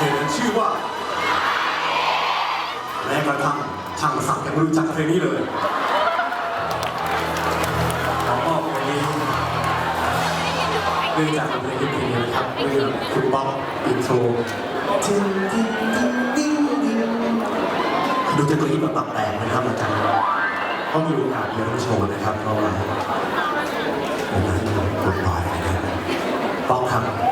พลงนั้นชื่อว่าแม้กระทั่งช่างศักดิ์ยังไม่รู้จักเพลงนี้เลยขอมอบเพลงนี้เนื่องจากเป็นเพลงที่เพลงนี้นะครับเมื่อคุณบ๊อบอินโทรทิ้งทิ้งทิ้งทิ้งทิ้งดูจะกรี๊ดแบบตับแตกนะครับอาจารย์เพราะมีโอกาสเยอะโชว์นะครับเพราะว่าเป็นงานที่ปวดปล่อยนะครับป๊อกครั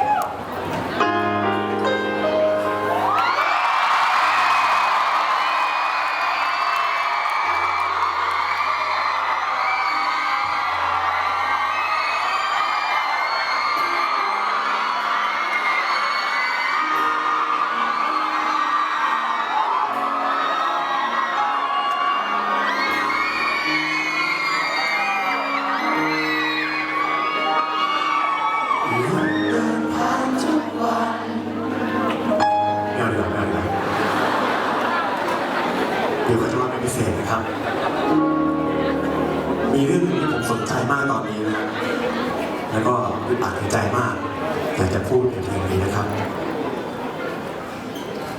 มีเรื่องหนึงที่ผมสนใจมากตอนนี้นะแล้วก็อึดอัดในใจมากอยากจะพูดในเพลงนี้นะครับ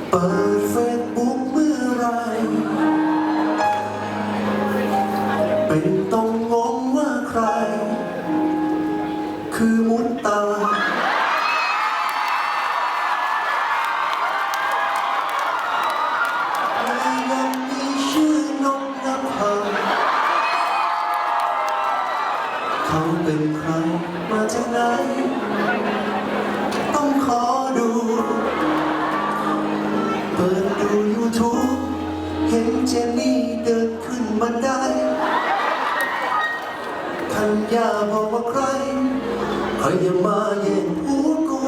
เปิดเฟซบุ๊กเมื่อไร เป็นต้องงงว่าใคร คือมุด ต้องขอดู เปิดดู YouTube เห็นเจนนี่เดินขึ้นบันไดทันยาบอกว่าใคร ใครอย่ามาแย่งผัวกู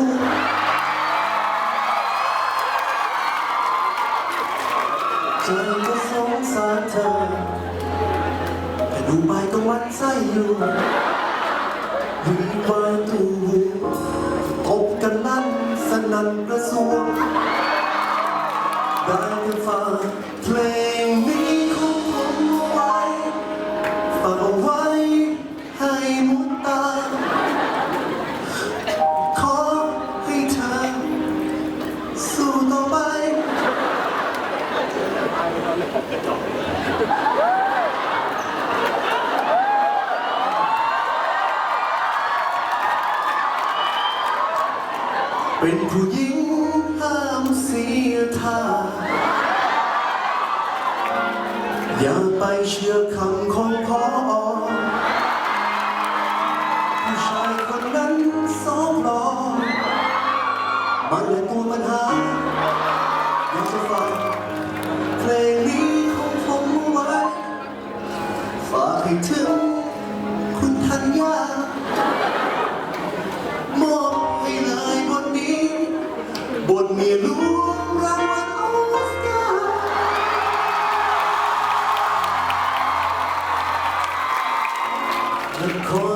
เจอก็สงสารเธอแต่ดูไปก็หมันไส้อยู่ ดีกว่าตูตบกันลั่นสนั่นกระทรวงได้แต่ฟังเพลงนี้ของผมเอาไว้ฝากเอาไว้ให้มุตตา ขอให้เธอสู้ต่อไป เป็นผู้หญิงห้ามเสียท่า อย่าไปเชื่อคำของพอ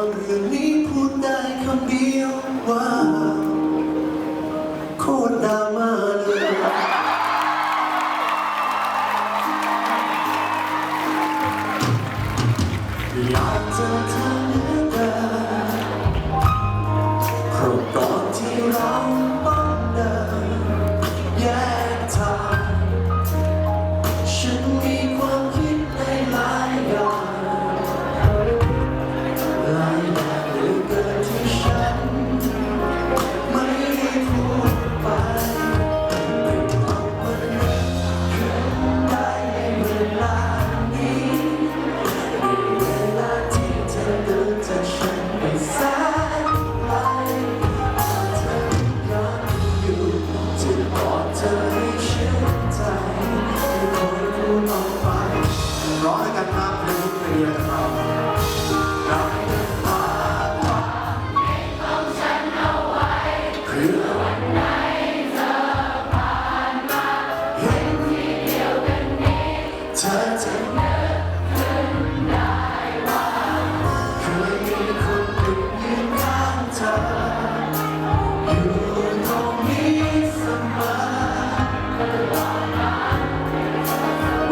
นเรื่องนี้พูดได้คำเดียวว่า โคตรดราม่าเลยอยากเจอเธอเหลือเกินครบก่อนที่เรา อยพูดออกไปร้องให้กันครับเพลงนี้เพลงเดียวนะครับรับฝากความเพื่อวันไหนเธอผ่านมาเห็นที่เดียวกันนี้เธอจะนึกเ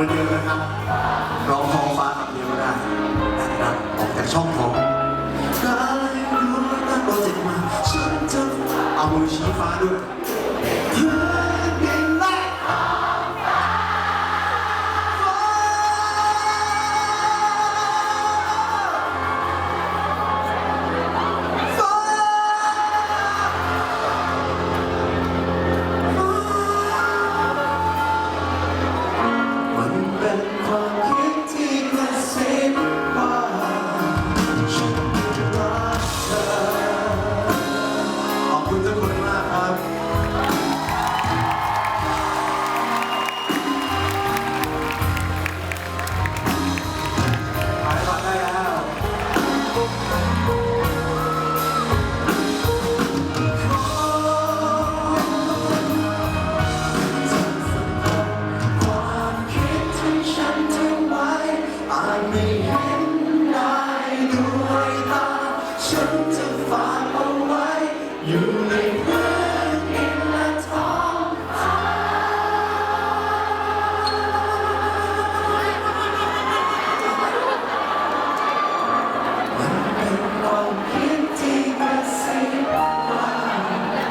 เหมือนเดิมนะครับ ร้องท้องฟ้ากับเดียวก็ได้นะครับออกจากช่องท้องได้รู้ว่าตั้งโปรเจกต์มาฉันจะเอามือชี้ฟ้าด้วย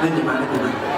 那你们那你们